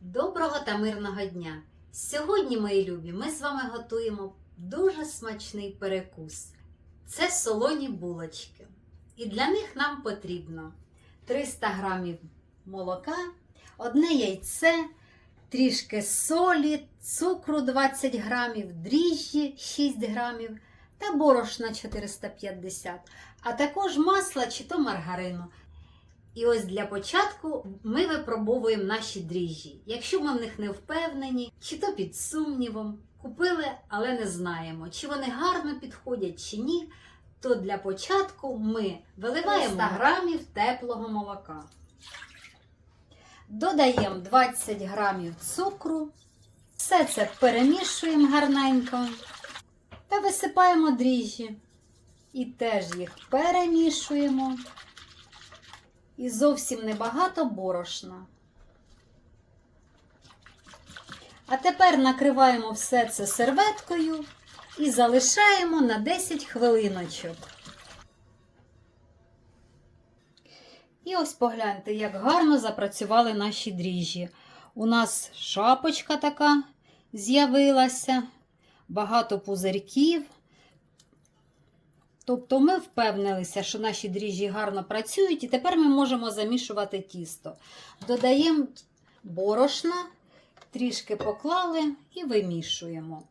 Доброго та мирного дня! Сьогодні, мої любі, ми з вами готуємо дуже смачний перекус. Це солоні булочки. І для них нам потрібно 300 грамів молока, одне яйце, трішки солі, цукру 20 грамів, дріжджі 6 грамів та борошна 450, а також масла чи то маргарину. І ось для початку ми випробовуємо наші дріжджі. Якщо ми в них не впевнені, чи то під сумнівом, купили, але не знаємо, чи вони гарно підходять чи ні, то для початку ми виливаємо 100 грамів теплого молока. Додаємо 20 грамів цукру. Все це перемішуємо гарненько та висипаємо дріжджі. І теж їх перемішуємо і зовсім небагато борошна. А тепер накриваємо все це серветкою і залишаємо на 10 хвилиночок. І ось погляньте, як гарно запрацювали наші дріжджі. У нас шапочка така з'явилася, багато пузирьків. Тобто ми впевнилися, що наші дріжджі гарно працюють, і тепер ми можемо замішувати тісто. Додаємо борошна, трішки поклали і вимішуємо.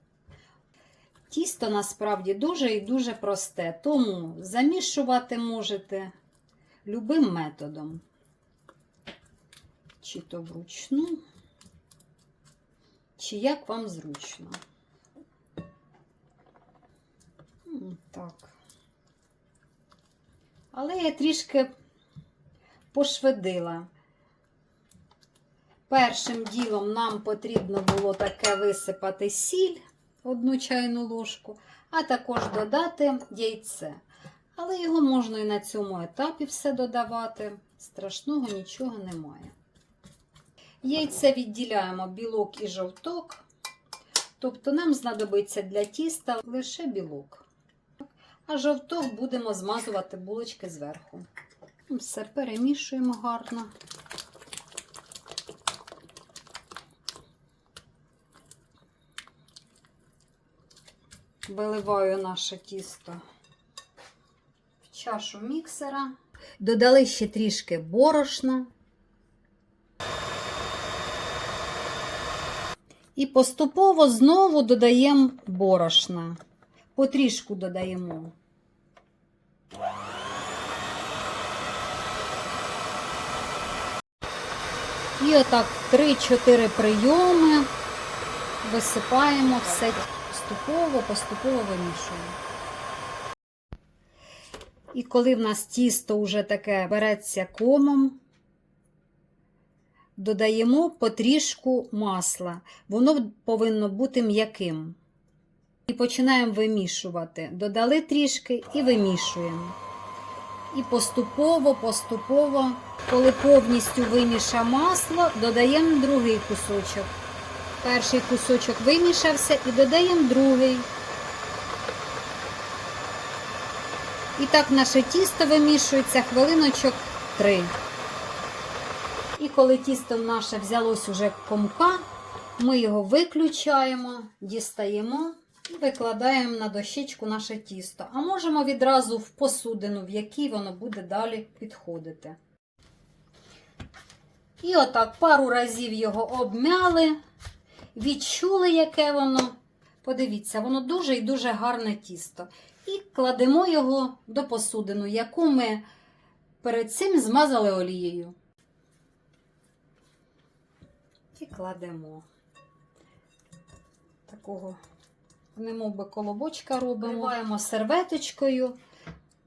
Тісто насправді дуже і дуже просте, тому замішувати можете любим методом. Чи то вручну, чи як вам зручно. Так. Але я трішки пошвидила. Першим ділом нам потрібно було таке висипати сіль, одну чайну ложку, а також додати яйце. Але його можна і на цьому етапі все додавати. Страшного нічого немає. Яйце відділяємо білок і жовток, тобто нам знадобиться для тіста лише білок. А жовток будемо змазувати булочки зверху. Все перемішуємо гарно. Виливаю наше тісто в чашу міксера. Додали ще трішки борошна. І поступово знову додаємо борошна. Потрішку додаємо. І отак 3-4 прийоми висипаємо все поступово, поступово вимішуємо. І коли в нас тісто вже таке береться комом, додаємо потрішку масла. Воно повинно бути м'яким. І починаємо вимішувати. Додали трішки і вимішуємо. І поступово, поступово, коли повністю виміша масло, додаємо другий кусочок. Перший кусочок вимішався і додаємо другий. І так наше тісто вимішується хвилиночок 3. І коли тісто наше взялось уже комка, ми його виключаємо, дістаємо викладаємо на дощечку наше тісто. А можемо відразу в посудину, в якій воно буде далі підходити. І отак пару разів його обмяли, відчули, яке воно. Подивіться, воно дуже і дуже гарне тісто. І кладемо його до посудину, яку ми перед цим змазали олією. І кладемо такого, немов би колобочка робимо, Вкриваємо серветочкою,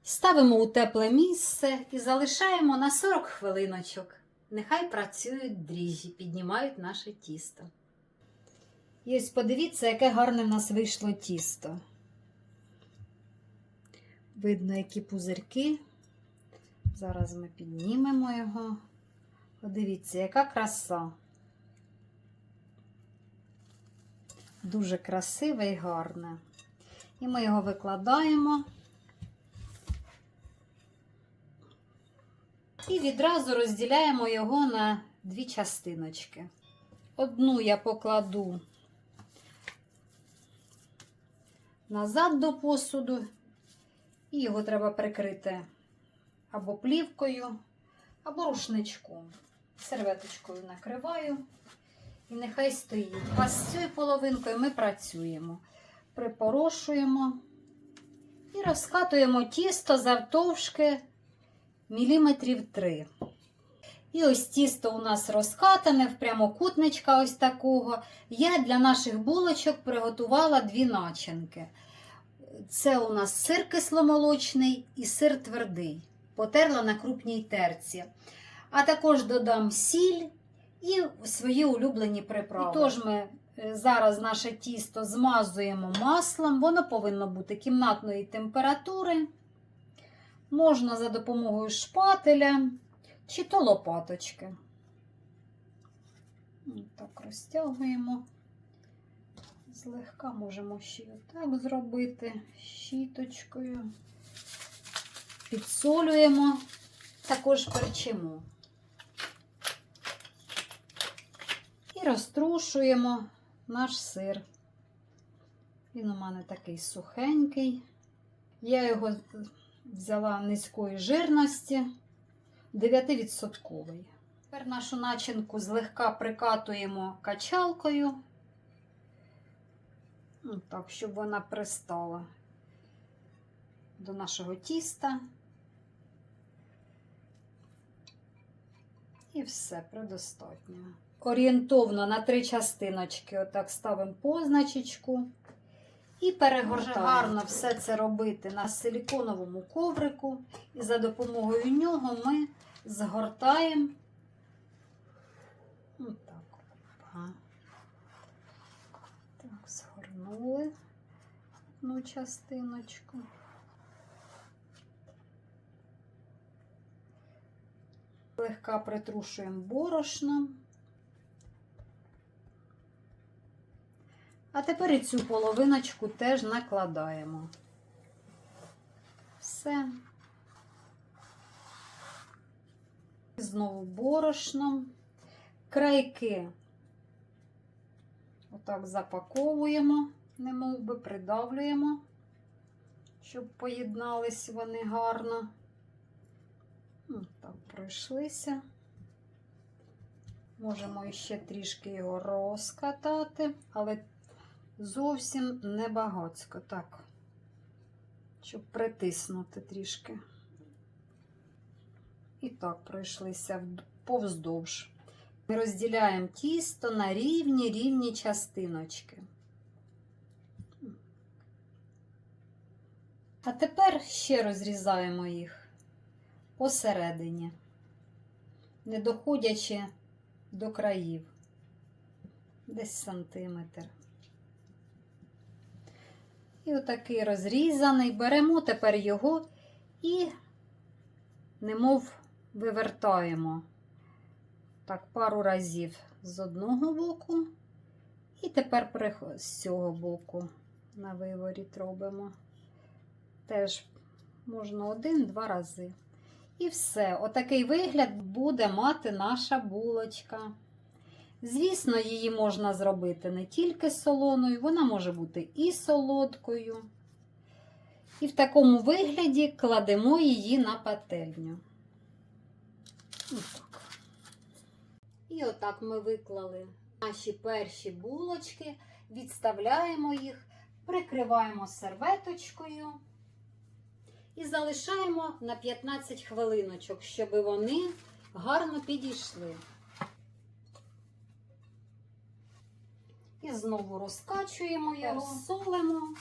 ставимо у тепле місце і залишаємо на 40 хвилиночок. Нехай працюють дріжджі, піднімають наше тісто. І ось подивіться, яке гарне в нас вийшло тісто. Видно, які пузирки. Зараз ми піднімемо його. Подивіться, яка краса. Дуже красиве і гарне. І ми його викладаємо. І відразу розділяємо його на дві частиночки. Одну я покладу назад до посуду, і його треба прикрити або плівкою, або рушничком. Серветочкою накриваю і нехай стоїть. А з цією половинкою ми працюємо. Припорошуємо і розкатуємо тісто завтовшки міліметрів 3. І ось тісто у нас розкатане в прямокутничка ось такого. Я для наших булочок приготувала дві начинки. Це у нас сир кисломолочний і сир твердий. Потерла на крупній терці. А також додам сіль і свої улюблені приправи. І тож ми е, зараз наше тісто змазуємо маслом. Воно повинно бути кімнатної температури. Можна за допомогою шпателя чи то лопаточки. Так, розтягуємо. Злегка можемо ще й отак зробити щіточкою. Підсолюємо, також перчимо. Розтрушуємо наш сир. Він у мене такий сухенький. Я його взяла низької жирності, 9%. Тепер нашу начинку злегка прикатуємо качалкою, Ну, так, щоб вона пристала до нашого тіста. І все предостатньо. Орієнтовно на три частиночки, отак ставимо позначечку. І перегортаємо. гарно все це робити на силіконовому коврику. І за допомогою нього ми згортаємо. Отак. Так, згорнули одну частиночку. Легка притрушуємо борошном. А тепер і цю половиночку теж накладаємо. Все. Знову борошном. Крайки отак запаковуємо, немов би придавлюємо, щоб поєднались вони гарно. Ну, Так, пройшлися. Можемо ще трішки його розкатати, але зовсім небагацько, так, щоб притиснути трішки. І так, пройшлися повздовж. Ми розділяємо тісто на рівні рівні частиночки. А тепер ще розрізаємо їх посередині, не доходячи до країв, десь сантиметр. І отакий розрізаний. Беремо тепер його і немов вивертаємо так пару разів з одного боку, і тепер з цього боку на виворіт робимо. Теж можна один-два рази. І все, отакий вигляд буде мати наша булочка. Звісно, її можна зробити не тільки солоною, вона може бути і солодкою. І в такому вигляді кладемо її на пательню. Отак. І отак ми виклали наші перші булочки, відставляємо їх, прикриваємо серветочкою і залишаємо на 15 хвилиночок, щоб вони гарно підійшли. І знову розкачуємо його, солимо,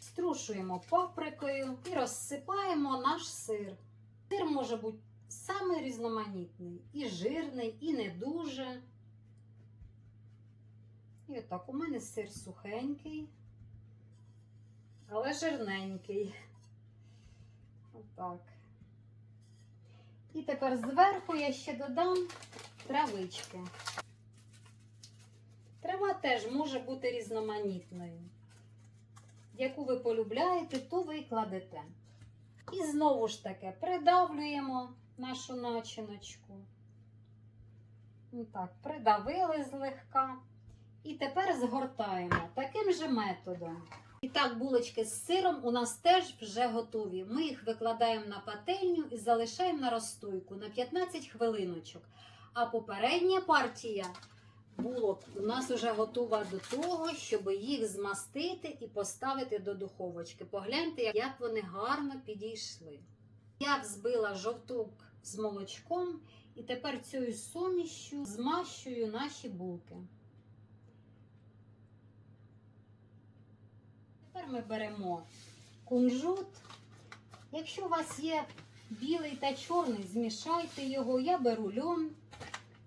струшуємо паприкою і розсипаємо наш сир. Сир може бути саме різноманітний, і жирний, і не дуже. І отак у мене сир сухенький, але жирненький. Отак. І тепер зверху я ще додам травички. Трава теж може бути різноманітною. Яку ви полюбляєте, ту ви й кладете. І знову ж таки придавлюємо нашу начиночку. Так, придавили злегка. І тепер згортаємо таким же методом. І так, булочки з сиром у нас теж вже готові. Ми їх викладаємо на пательню і залишаємо на розстойку на 15 хвилиночок. А попередня партія булок у нас вже готова до того, щоб їх змастити і поставити до духовочки. Погляньте, як вони гарно підійшли. Я взбила жовток з молочком і тепер цією сумішю змащую наші булки. Ми беремо кунжут. Якщо у вас є білий та чорний, змішайте його. Я беру льон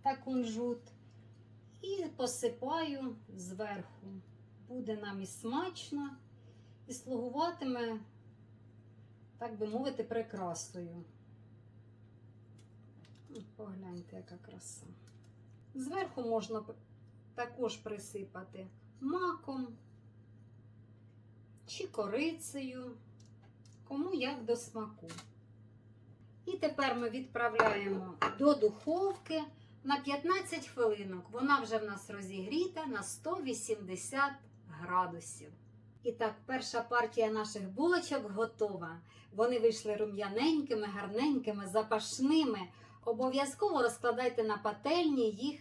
та кунжут і посипаю зверху. Буде нам і смачно, і слугуватиме, так би мовити, прикрасою. Погляньте, яка краса. Зверху можна також присипати маком чи корицею, кому як до смаку. І тепер ми відправляємо до духовки на 15 хвилинок. Вона вже в нас розігріта на 180 градусів. І так, перша партія наших булочок готова. Вони вийшли рум'яненькими, гарненькими, запашними. Обов'язково розкладайте на пательні їх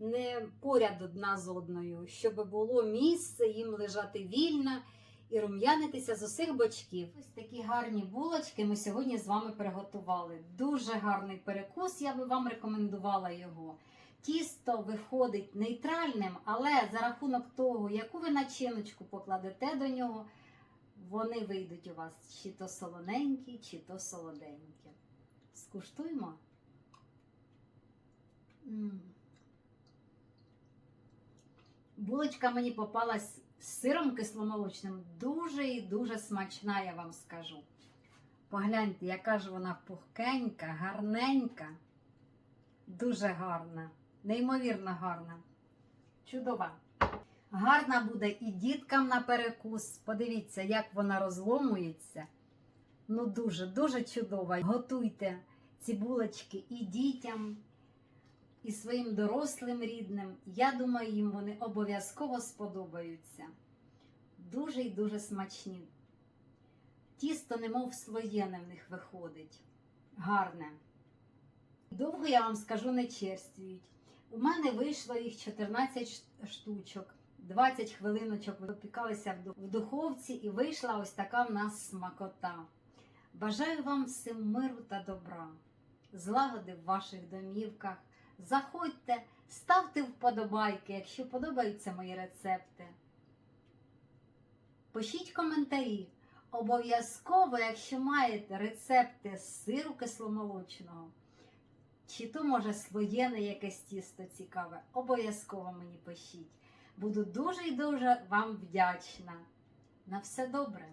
не поряд одна з одною, щоб було місце їм лежати вільно і рум'янитися з усіх бочків. Ось такі гарні булочки ми сьогодні з вами приготували. Дуже гарний перекус, я би вам рекомендувала його. Тісто виходить нейтральним, але за рахунок того, яку ви начиночку покладете до нього, вони вийдуть у вас чи то солоненькі, чи то солоденькі. Скуштуємо. Булочка мені попалась з сиром кисломолочним. Дуже і дуже смачна, я вам скажу. Погляньте, яка ж вона пухкенька, гарненька, дуже гарна, неймовірно гарна. Чудова. Гарна буде і діткам на перекус. Подивіться, як вона розломується. Ну, дуже, дуже чудова. Готуйте ці булочки і дітям, і своїм дорослим рідним. Я думаю, їм вони обов'язково сподобаються. Дуже і дуже смачні. Тісто, немов слоєне в них виходить. Гарне. Довго я вам скажу, не черствують. У мене вийшло їх 14 штучок. 20 хвилиночок випікалися в в духовці і вийшла ось така в нас смакота. Бажаю вам всім миру та добра, злагоди в ваших домівках. Заходьте, ставте вподобайки, якщо подобаються мої рецепти. Пишіть коментарі. Обов'язково, якщо маєте рецепти з сиру кисломолочного, чи то, може, слоєне якесь тісто цікаве, обов'язково мені пишіть. Буду дуже і дуже вам вдячна. На все добре!